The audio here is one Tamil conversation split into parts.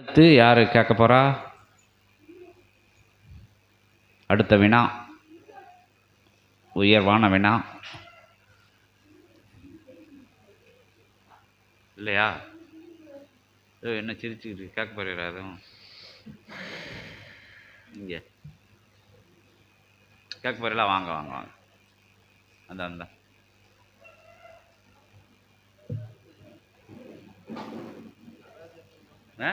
அடுத்து யார் கேட்க போகிறா அடுத்த வினா. உயர்வான வினா. இல்லையா? ஏதோ என்ன சிரிச்சுக்கிட்டு கேட்க போறீரா அதுவும் இங்கே. கேட்க போறீங்களா வாங்க வாங்க வாங்க. அந்த அந்த ஆ?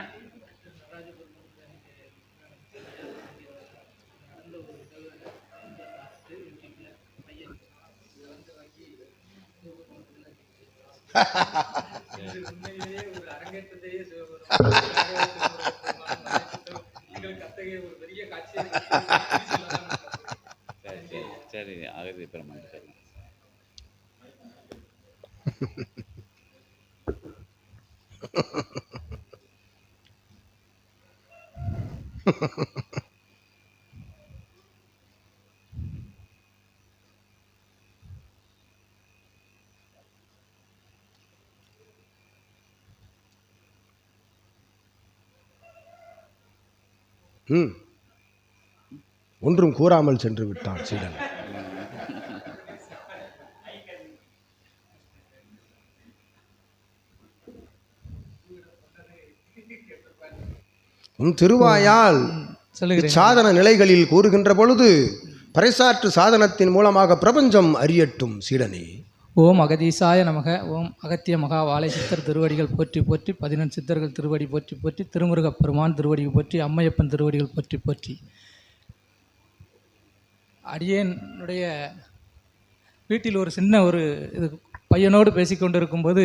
சரி சரி சரி அகதி பெருமாள் ம் ஒன்றும் கூறாமல் சென்று விட்டான் சீடன். உன் திருவாயால் சாதன நிலைகளில் கூறுகின்ற பொழுது பறைசாற்று சாதனத்தின் மூலமாக பிரபஞ்சம் அறியட்டும் சீடனே. ஓம் அகதீசாய நமக. ஓம் அகத்திய மகா வாழை சித்தர் திருவடிகள் போற்றி போற்றி பதினெண் சித்தர்கள் திருவடி போற்றி போற்றி திருமுருகப் பெருமான் திருவடி போற்றி அம்மையப்பன் திருவடிகள் போற்றி போற்றி. அடியேனுடைய வீட்டில் ஒரு சின்ன ஒரு இது பையனோடு பேசிக்கொண்டிருக்கும்போது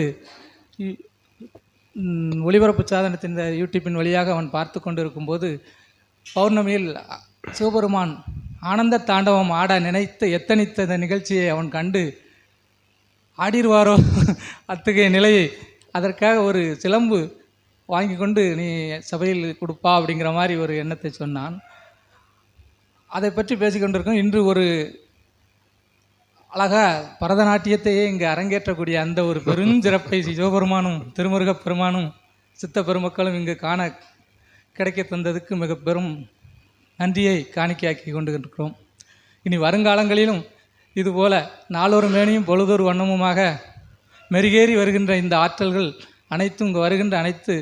ஒளிபரப்பு சாதனத்தின் இந்த யூடியூப்பின் வழியாக அவன் பார்த்து கொண்டிருக்கும்போது பௌர்ணமியில் சிவபெருமான் ஆனந்த தாண்டவம் ஆட நினைத்து எத்தனித்த நிகழ்ச்சியை அவன் கண்டு ஆடிடுவாரோ அத்தகைய நிலையை அதற்காக ஒரு சிலம்பு வாங்கி கொண்டு நீ சபையில் கொடுப்பா அப்படிங்கிற மாதிரி ஒரு எண்ணத்தை சொன்னான். அதை பற்றி பேசிக்கொண்டிருக்கோம் இன்று ஒரு அழகாக பரதநாட்டியத்தையே இங்கே அரங்கேற்றக்கூடிய அந்த ஒரு பெருஞ்சிறப்பை சிவபெருமானும் திருமுருகப் பெருமானும் சித்த பெருமக்களும் இங்கு காண கிடைக்க தந்ததுக்கு மிக பெரும் நன்றியை காணிக்கையாக்கி கொண்டு இருக்கிறோம் இனி வருங்காலங்களிலும் இதுபோல நாளொரு மேனியும் பொழுதொரு வண்ணமுமாக மெருகேறி வருகின்ற இந்த ஆற்றல்கள் அனைத்தும் இங்கு வருகின்ற அனைத்து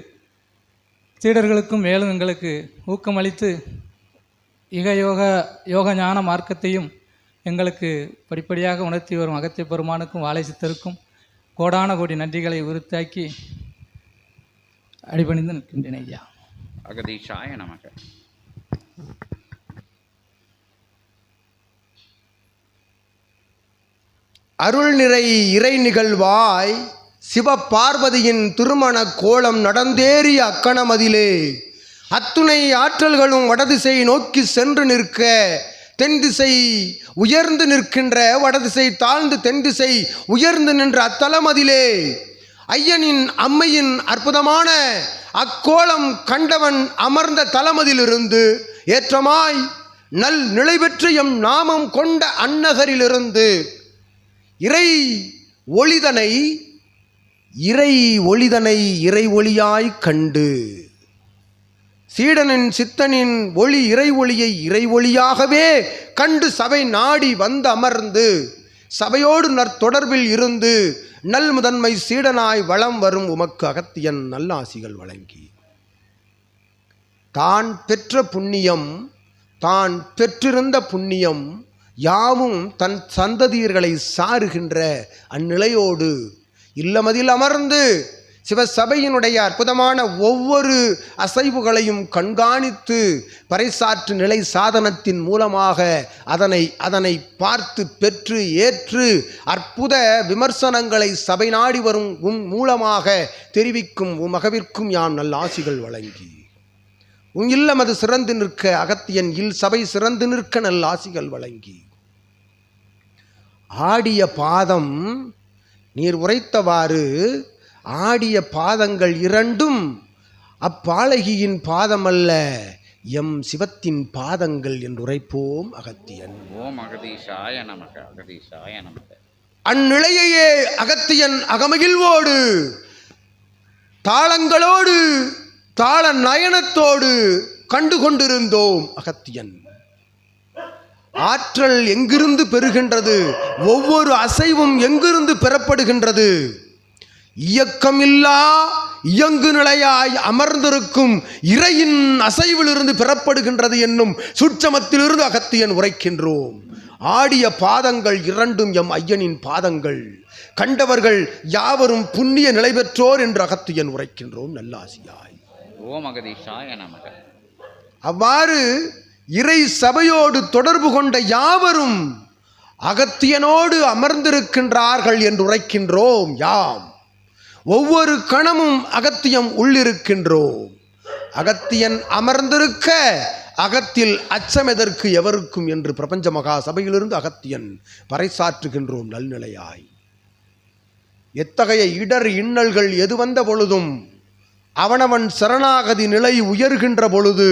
சீடர்களுக்கும் மேலும் எங்களுக்கு ஊக்கமளித்து இக யோக யோக ஞான மார்க்கத்தையும் எங்களுக்கு படிப்படியாக உணர்த்தி வரும் அகத்திய பெருமானுக்கும் வாழை சித்தருக்கும் கோடான கோடி நன்றிகளை உறுத்தாக்கி அடிபணிந்து நிற்கின்றேன் ஐயா. அகதீஷாய நமக்கு அருள் நிறை இறை நிகழ்வாய் சிவபார்வதியின் திருமண கோலம் நடந்தேறிய அக்கணமதிலே. அத்துணை ஆற்றல்களும் வடதிசை நோக்கி சென்று நிற்க தென் திசை உயர்ந்து நிற்கின்ற வடதிசை தாழ்ந்து தென் திசை உயர்ந்து நின்ற அத்தலமதிலே. ஐயனின் அம்மையின் அற்புதமான அக்கோலம் கண்டவன் அமர்ந்த தலமதிலிருந்து ஏற்றமாய் நல் நிலை பெற்று எம் நாமம் கொண்ட அந்நகரிலிருந்து இறை ஒளிதனை இறை ஒளிதனை இறை ஒளியாய் கண்டு. சீடனின் சித்தனின் ஒளி இறை ஒளியை இறை ஒளியாகவே கண்டு சபை நாடி வந்து அமர்ந்து சபையோடு நற்தொடர்பில் இருந்து நல் முதன்மை சீடனாய் வளம் வரும் உமக்கு அகத்தியன் நல்லாசிகள் வழங்கி. தான் பெற்ற புண்ணியம் தான் பெற்றிருந்த புண்ணியம் யாவும் தன் சந்ததியர்களை சாருகின்ற அந்நிலையோடு இல்லமதில் அமர்ந்து சிவசபையினுடைய அற்புதமான ஒவ்வொரு அசைவுகளையும் கண்காணித்து பறைசாற்று நிலை சாதனத்தின் மூலமாக அதனை அதனை பார்த்து பெற்று ஏற்று அற்புத விமர்சனங்களை சபை நாடி வரும் உம் மூலமாக தெரிவிக்கும் உம் மகவிற்கும் யாம் நல்ல ஆசிகள் வழங்கி. உன் இல்லம் அது சிறந்து நிற்க அகத்தியன் இல் சபை சிறந்து நிற்க நல்ல ஆசிகள் வழங்கி. ஆடிய பாதம் நீர் உரைத்தவாறு ஆடிய பாதங்கள் இரண்டும் அப்பாலகியின் பாதமல்ல எம் சிவத்தின் பாதங்கள் என்று உரைப்போம் அகத்தியன். ஓம் அகதீஷாய நமக்கு அகதீஷாய நமக்கு அந்நிலையையே அகத்தியன் அகமகிழ்வோடு தாளங்களோடு தாள நயனத்தோடு கண்டு கொண்டிருந்தோம் அகத்தியன். ஆற்றல் எங்கிருந்து பெறுகின்றது? ஒவ்வொரு அசைவும் எங்கிருந்து பெறப்படுகின்றது? இயக்கமில்லா இயங்கு நிலையாய் அமர்ந்திருக்கும் இறையின் அசைவிலிருந்து பெறப்படுகின்றது என்னும் சுட்சமத்திலிருந்து அகத்தியன் உரைக்கின்றோம். ஆடிய பாதங்கள் இரண்டும் எம் ஐயனின் பாதங்கள். கண்டவர்கள் யாவரும் புண்ணிய நிலை பெற்றோர் என்று அகத்தியன் உரைக்கின்றோம் நல்லாசியாய். ஓம் அகதீஷாய நமக. அவ்வாறு இறை சபையோடு தொடர்பு கொண்ட யாவரும் அகத்தியனோடு அமர்ந்திருக்கின்றார்கள் என்று உரைக்கின்றோம். யாம். ஒவ்வொரு கணமும் அகத்தியம் உள்ளிருக்கின்றோம். அகத்தியன் அமர்ந்திருக்க அகத்தில் அச்சம் எதற்கு எவருக்கும் என்று பிரபஞ்ச மகா சபையிலிருந்து அகத்தியன் பறைசாற்றுகின்றோம் நல்நிலையாய். எத்தகைய இடர் இன்னல்கள் எது வந்த பொழுதும் அவனவன் சரணாகதி நிலை உயர்கின்ற பொழுது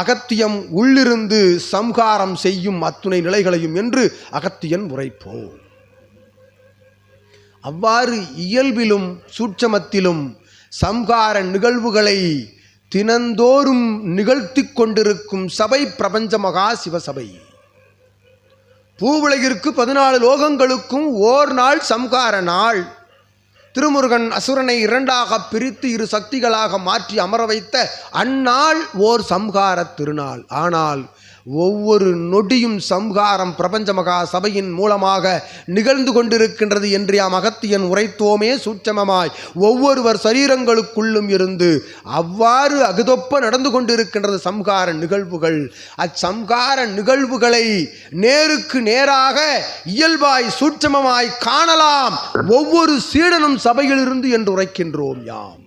அகத்தியம் உள்ளிருந்து சம்ஹாரம் செய்யும் அத்துணை நிலைகளையும் என்று அகத்தியன் உரைப்போம். அவ்வாறு இயல்பிலும் சூட்சமத்திலும் சம்ஹார நிகழ்வுகளை தினந்தோறும் நிகழ்த்தி கொண்டிருக்கும் சபை பிரபஞ்ச மகா சிவசபை. பூவுலகிற்கு பதினாலு லோகங்களுக்கும் ஓர் நாள் சம்ஹார நாள். திருமுருகன் அசுரனை இரண்டாக பிரித்து இரு சக்திகளாக மாற்றி அமர வைத்த அந்நாள் ஓர் சம்ஹார திருநாள். ஆனால் ஒவ்வொரு நொடியும் சம்ஹாரம் பிரபஞ்ச மகா சபையின் மூலமாக நிகழ்ந்து கொண்டிருக்கின்றது என்று யாம் அகத்தியன் உரைத்தோமே சூட்சமமாய். ஒவ்வொருவர் சரீரங்களுக்குள்ளும் இருந்து அவ்வாறு அகுதொப்ப நடந்து கொண்டிருக்கின்றது சம்ஹார நிகழ்வுகள். அச்சம்ஹார நிகழ்வுகளை நேருக்கு நேராக இயல்பாய் சூட்சமமாய் காணலாம். ஒவ்வொரு சீடனும் சபையிலிருந்து என்று உரைக்கின்றோம் யாம்.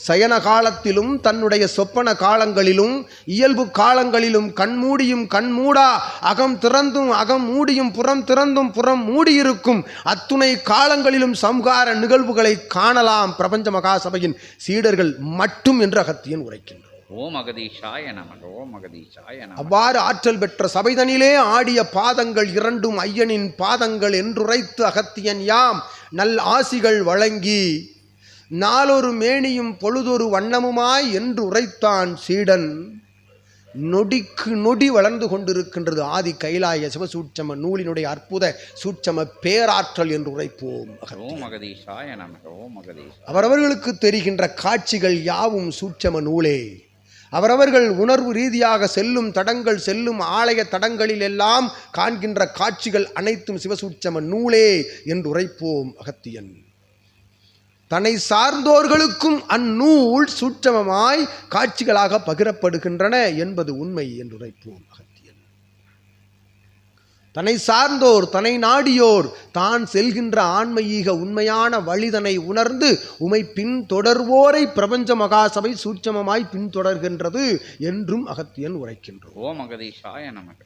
சயன காலத்திலும் தன்னுடைய சொப்பன காலங்களிலும் இயல்பு காலங்களிலும் கண்மூடியும் கண்மூடா அகம் திறந்தும் அகம் மூடியும் புறம் திறந்தும் புறம் மூடியிருக்கும் அத்துணை காலங்களிலும் சம்ஹார நிகழ்வுகளை காணலாம் பிரபஞ்ச மகாசபையின் சீடர்கள் மட்டும் என்று அகத்தியன் உரைக்கின்றார். ஓம் அகதீஷாய நமக ஓம் அகதீஷாய நமக. அவ்வாறு ஆற்றல் பெற்ற சபைதனிலே ஆடிய பாதங்கள் இரண்டும் ஐயனின் பாதங்கள் என்றுரைத்து அகத்தியன் யாம் நல் ஆசிகள் வழங்கி நாளொரு மேனியும் பொழுதொரு வண்ணமுமாய் என்று உரைத்தான் சீடன். நொடிக்கு நொடி வளர்ந்து கொண்டிருக்கின்றது ஆதி கைலாய சிவசூட்சம நூலினுடைய அற்புத சூட்சம பேராற்றல் என்று உரைப்போம் அவரவர்களுக்கு தெரிகின்ற காட்சிகள் யாவும் சூட்சம நூலே. அவரவர்கள் உணர்வு ரீதியாக செல்லும் தடங்கள் செல்லும் ஆலய தடங்களில் எல்லாம் காண்கின்ற காட்சிகள் அனைத்தும் சிவசூட்சம நூலே என்று உரைப்போம் அகத்தியன். தன்னை சார்ந்தோர்களுக்கும் அந்நூல் சூட்சமமாய் காட்சிகளாக பகிரப்படுகின்றன என்பது உண்மை என்று உரைப்போம் அகத்தியன் தன்னை சார்ந்தோர் தன்னை நாடியோர் தான் செல்கின்ற ஆன்மீக உண்மையான வழிதனை உணர்ந்து உமை பின்தொடர்வோரை பிரபஞ்ச மகாசபை சூட்சமமாய் பின்தொடர்கின்றது என்றும் அகத்தியன் உரைக்கின்றோம் ஓம் அகதீஷாய நமக.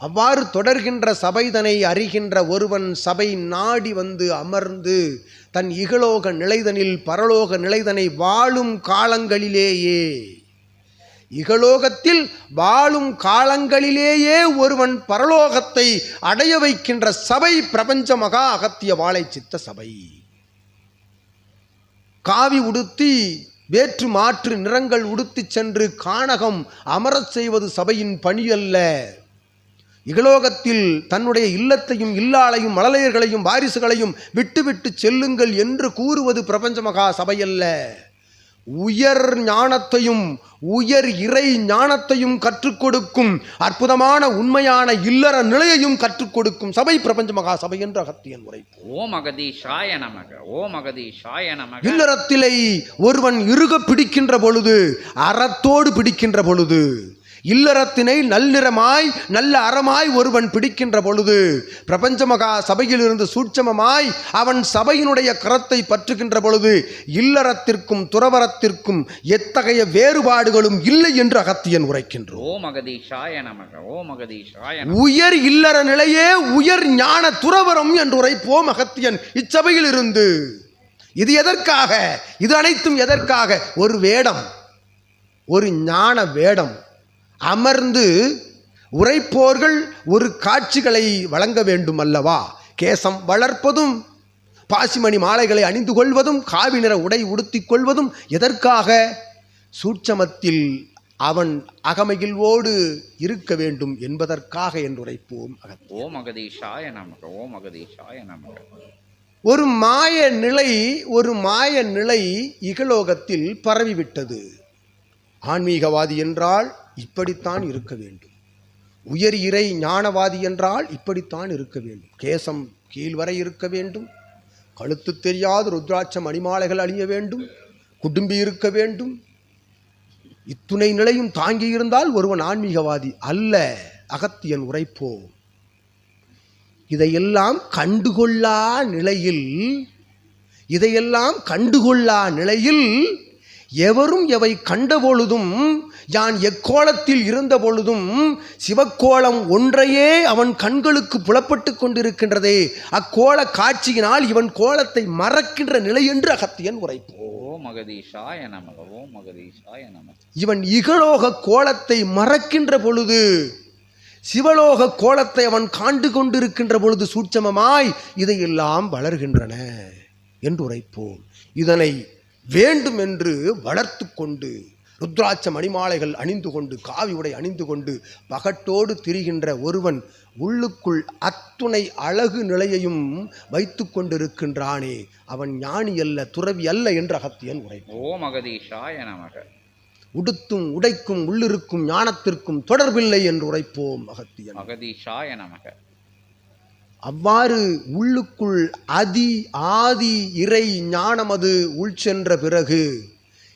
அவ்வாறு தொடர்கின்ற சபைதனை அறிகின்ற ஒருவன் சபை நாடி வந்து அமர்ந்து தன் இகலோக நிலைதனில் பரலோக நிலைதனை வாழும் காலங்களிலேயே. இகலோகத்தில் வாழும் காலங்களிலேயே ஒருவன் பரலோகத்தை அடைய வைக்கின்ற சபை பிரபஞ்ச மகா அகத்திய வாழை சித்த சபை. காவி உடுத்தி வேற்று மாற்று நிறங்கள் உடுத்திச் சென்று காணகம் அமரச் செய்வது சபையின் பணியல்ல. இகலோகத்தில் தன்னுடைய இல்லத்தையும் இல்லாளையும் மழலையர்களையும் வாரிசுகளையும் விட்டுவிட்டு செல்லுங்கள் என்று கூறுவது பிரபஞ்ச மகா சபையல்ல. உயர் ஞானத்தையும் உயர் இறை ஞானத்தையும் கற்றுக் கொடுக்கும் அற்புதமான உண்மையான இல்லற நிலையையும் கற்றுக் கொடுக்கும் சபை பிரபஞ்ச மகா சபை என்று அகத்தியன் உரை ஓம் அகதீஷாய நமக ஓம் அகதீஷாய நமக. இல்லறத்திலே ஒருவன் இறுக பிடிக்கின்ற பொழுது அறத்தோடு பிடிக்கின்ற பொழுது இல்லறத்தினை நல்லிறமாய் நல்ல அறமாய் ஒருவன் பிடிக்கின்ற பொழுது பிரபஞ்ச மகா சபையிலிருந்து சூட்சமமாய் அவன் சபையினுடைய கரத்தை பற்றுகின்ற பொழுது இல்லறத்திற்கும் துறவரத்திற்கும் எத்தகைய வேறுபாடுகளும் இல்லை என்று அகத்தியன் உரைக்கின்றோம் உயர் இல்லற நிலையே உயர் ஞான துறவரம் என்று உரைப்போம் அகத்தியன் இச்சபையில் இருந்து இது எதற்காக? இது அனைத்தும் எதற்காக? ஒரு வேடம். ஒரு ஞான வேடம். அமர்ந்து உரைப்போர்கள் ஒரு காட்சிகளை வழங்க வேண்டும் அல்லவா கேசம் வளர்ப்பதும் பாசிமணி மாலைகளை அணிந்து கொள்வதும் காவி நிற உடை உடுத்திக் கொள்வதும் எதற்காக? சூட்சமத்தில் அவன் அகமகிழ்வோடு இருக்க வேண்டும் என்பதற்காக என்றுரைப்போம் ஓம் அகதீஷாய நமக ஓம் அகதீஷாய நமக. ஒரு மாய நிலை ஒரு மாய நிலை இகலோகத்தில் பரவிவிட்டது. ஆன்மீகவாதி என்றால் இப்படித்தான் இருக்க வேண்டும். உயர் இறை ஞானவாதி என்றால் இப்படித்தான் இருக்க வேண்டும். கேசம் கீழ்வரை இருக்க வேண்டும். கழுத்து தெரியாத ருத்ராட்ச மணிமாலைகள் அணிய வேண்டும். குடும்பி இருக்க வேண்டும். இத்துணை நிலையும் தாங்கி இருந்தால் ஒருவன் ஆன்மீகவாதி அல்ல. அகத்தியன் உரைப்போம். இதையெல்லாம் கண்டுகொள்ளா நிலையில் இதையெல்லாம் கண்டுகொள்ளா நிலையில் எவரும் எவை கண்ட பொழுதும் யான் எக்கோலத்தில் இருந்த பொழுதும் சிவக்கோலம் ஒன்றையே அவன் கண்களுக்கு புலப்பட்டு கொண்டிருக்கின்றதே. அக்கோல காட்சியினால் இவன் கோலத்தை மறக்கின்ற நிலை என்று அகத்தியன் உரைப்போம் இவன் இகலோக கோலத்தை மறக்கின்ற பொழுது சிவலோக கோலத்தை அவன் காண்டு கொண்டிருக்கின்ற பொழுது சூட்சமமாய் இதையெல்லாம் வளர்கின்றன என்று உரைப்போம். இதனை வேண்டும் என்று வளர்த்து கொண்டு ருத்ராட்ச மணிமாலைகள் அணிந்து கொண்டு காவி உடை அணிந்து கொண்டு பகட்டோடு திரிகின்ற ஒருவன் உள்ளுக்குள் அத்துணை அழகு நிலையையும் வைத்து கொண்டிருக்கின்றானே. அவன் ஞானி அல்ல துறவி அல்ல என்று அகத்தியன் உரைப்போம் ஓம் அகதீஷாய நமக. உடுத்தும் உடைக்கும் உள்ளிருக்கும் ஞானத்திற்கும் தொடர்பில்லை என்று உரைப்போம் அகத்தியன். அகதீஷாய நமக. அவ்வாறு உள்ளுக்குள் அதி ஆதி இறை ஞானமது உள் சென்ற பிறகு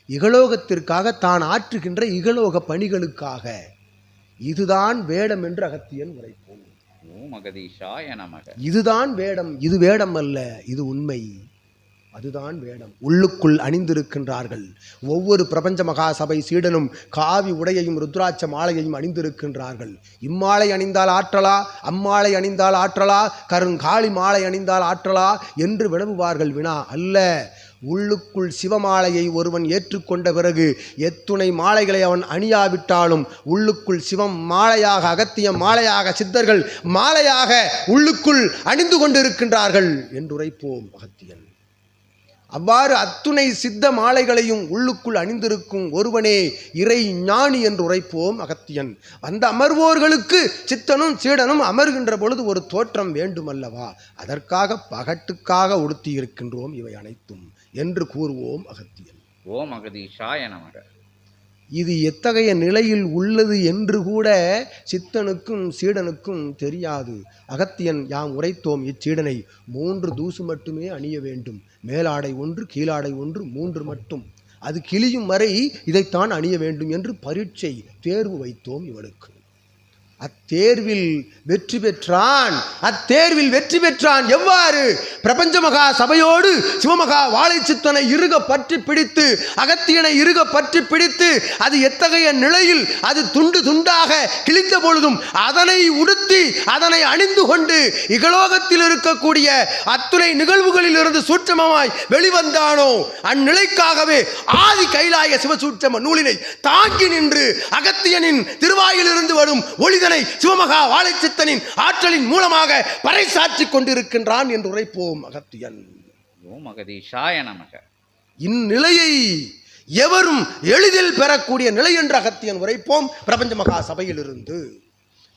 இகலோகத்திற்காக தான் ஆற்றுகின்ற இகலோக பணிகளுக்காக. இதுதான் வேடம் என்று அகத்தியன் உரைப்போம் இதுதான் வேடம் இது வேடம் அல்ல இது உண்மை. அதுதான் வேடம். உள்ளுக்குள் அணிந்திருக்கின்றார்கள். ஒவ்வொரு பிரபஞ்ச மகா சபை சீடனும் காவி உடையையும் ருத்ராட்ச மாலையையும் அணிந்திருக்கின்றார்கள். இம்மாலை அணிந்தால் ஆற்றலா? அம்மாலை அணிந்தால் ஆற்றலா? கருங்காளி மாலை அணிந்தால் ஆற்றலா? என்று வினவுவார்கள் வினா அல்ல. உள்ளுக்குள் சிவமாலையை ஒருவன் ஏற்றுக்கொண்ட பிறகு எத்துணை மாலைகளை அவன் அணியாவிட்டாலும் உள்ளுக்குள் சிவம் மாலையாக அகத்தியம் மாலையாக சித்தர்கள் மாலையாக உள்ளுக்குள் அணிந்து கொண்டிருக்கின்றார்கள் என்றுரைப்போம் அகத்தியன். அவ்வாறு அத்துணை சித்த மாலைகளையும் உள்ளுக்குள் அணிந்திருக்கும் ஒருவனே இறை ஞானி என்று உரைப்போம் அகத்தியன். அந்த அமர்வோர்களுக்கு சித்தனும் சீடனும் அமர்கின்ற பொழுது ஒரு தோற்றம் வேண்டுமல்லவா? அதற்காக பகட்டுக்காக உடுத்தி இருக்கின்றோம் இவை அனைத்தும். என்று கூறுவோம் அகத்தியன். ஓம் அகதீஷாய நமக. இது எத்தகைய நிலையில் உள்ளது என்று கூட சித்தனுக்கும் சீடனுக்கும் தெரியாது. அகத்தியன் யாம் உரைத்தோம் இச்சீடனை மூன்று தூசு மட்டுமே அணிய வேண்டும். மேலாடை ஒன்று கீழாடை ஒன்று மூன்று மட்டும். அது கிளியும் வரை இதைத்தான் அணிய வேண்டும் என்று பரீட்சை தேர்வு வைத்தோம் இவனுக்கு. அத்தேர்வில் வெற்றி பெற்றான் அத்தேர்வில் வெற்றி பெற்றான். எவ்வாறு? பிரபஞ்ச மகா சபையோடு சிவமகா வாழைச்சித்தனை இருக பற்றி பிடித்து அகத்தியனை இருக பற்றி பிடித்து அது எத்தகைய நிலையில் அது துண்டு துண்டாக கிழிந்த பொழுதும் அதனை உடுத்தி அதனை அணிந்து கொண்டு இகலோகத்தில் இருக்கக்கூடிய அத்துணை நிகழ்வுகளில் இருந்து சூட்சமமாய் வெளிவந்தானோ அந்நிலைக்காகவே ஆதி கைலாய சிவசூட்சம நூலினை தாங்கி நின்று அகத்தியனின் திருவாயிலிருந்து வரும் ஒளிதனை சிவமகா வாழைச்சித்தனின் ஆற்றலின் மூலமாக பறைசாற்றிக் கொண்டிருக்கின்றான் என்று உரைப்போம் அகத்தியன் ஓம் அகதீஷாய நமக. இந்நிலையை எவரும் எளிதில் பெறக்கூடிய நிலை என்று அகத்தியன் உரைப்போம் பிரபஞ்ச மகா சபையிலிருந்து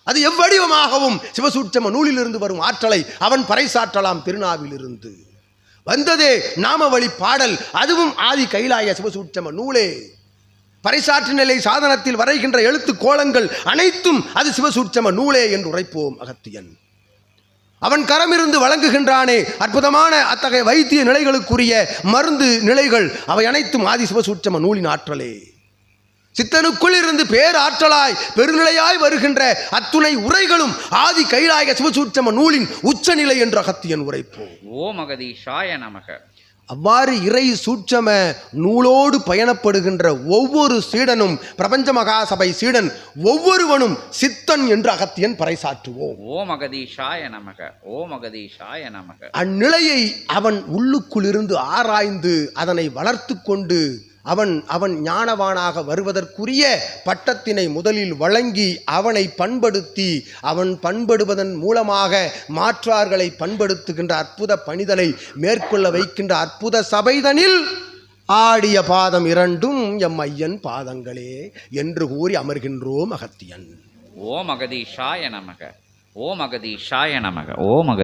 அது எவ்வடிவமாகவும் சிவசூட்சம நூலிலிருந்து வரும் ஆற்றலை அவன் பறைசாற்றலாம் திருநாவிலிருந்து வந்ததே நாமவழி பாடல் அதுவும் ஆதி கைலாய சிவசூட்சம நூலே. பறைசாற்று நிலை சாதனத்தில் வரைகின்ற எழுத்து கோலங்கள் அனைத்தும் அது சிவசூட்சம நூலே என்று உரைப்போம் அகத்தியன். அவன் கரமிருந்து வழங்குகின்றானே அற்புதமான அத்தகைய வைத்திய நிலைகளுக்குரிய மருந்து நிலைகள் அவை அனைத்தும் ஆதி சிவசூட்சம நூலின் ஆற்றலே. சித்தனுக்குள் இருந்து பேராற்றலாய் பெருநிலையாய் வருகின்ற அத்துணை உரைகளும் ஆதி கைலாய சிவசூட்சம நூலின் உச்சநிலை என்று அகத்தியன் உரைப்போம். ஓம் அகதீஷாய நமக. அவ்வாறு இறை சூட்சம நூலோடு பயணப்படுகின்ற ஒவ்வொரு சீடனும் பிரபஞ்ச மகாசபை சீடன் ஒவ்வொருவனும் சித்தன் என்று அகத்தியன் பறைசாற்றுவோம். ஓம் அகதீஷாய நமக ஓம் அகதீஷாய நமக. அந்நிலையை அவன் உள்ளுக்குள் இருந்து ஆராய்ந்து அதனை வளர்த்து கொண்டு அவன் அவன் ஞானவானாக வருவதற்குரிய பட்டத்தினை முதலில் வழங்கி அவனை பண்படுத்தி அவன் பண்படுவதன் மூலமாக மாற்றார்களை பண்படுத்துகின்ற அற்புத பணிதலை மேற்கொள்ள வைக்கின்ற அற்புத சபைதனில் ஆடிய பாதம் இரண்டும் எம் ஐயன் பாதங்களே என்று கூறி அமர்கின்றோம் அகத்தியன். ஓம் அகதீஷாய நமக. ஓம் அகதீஷாய நமக. ஓம் அக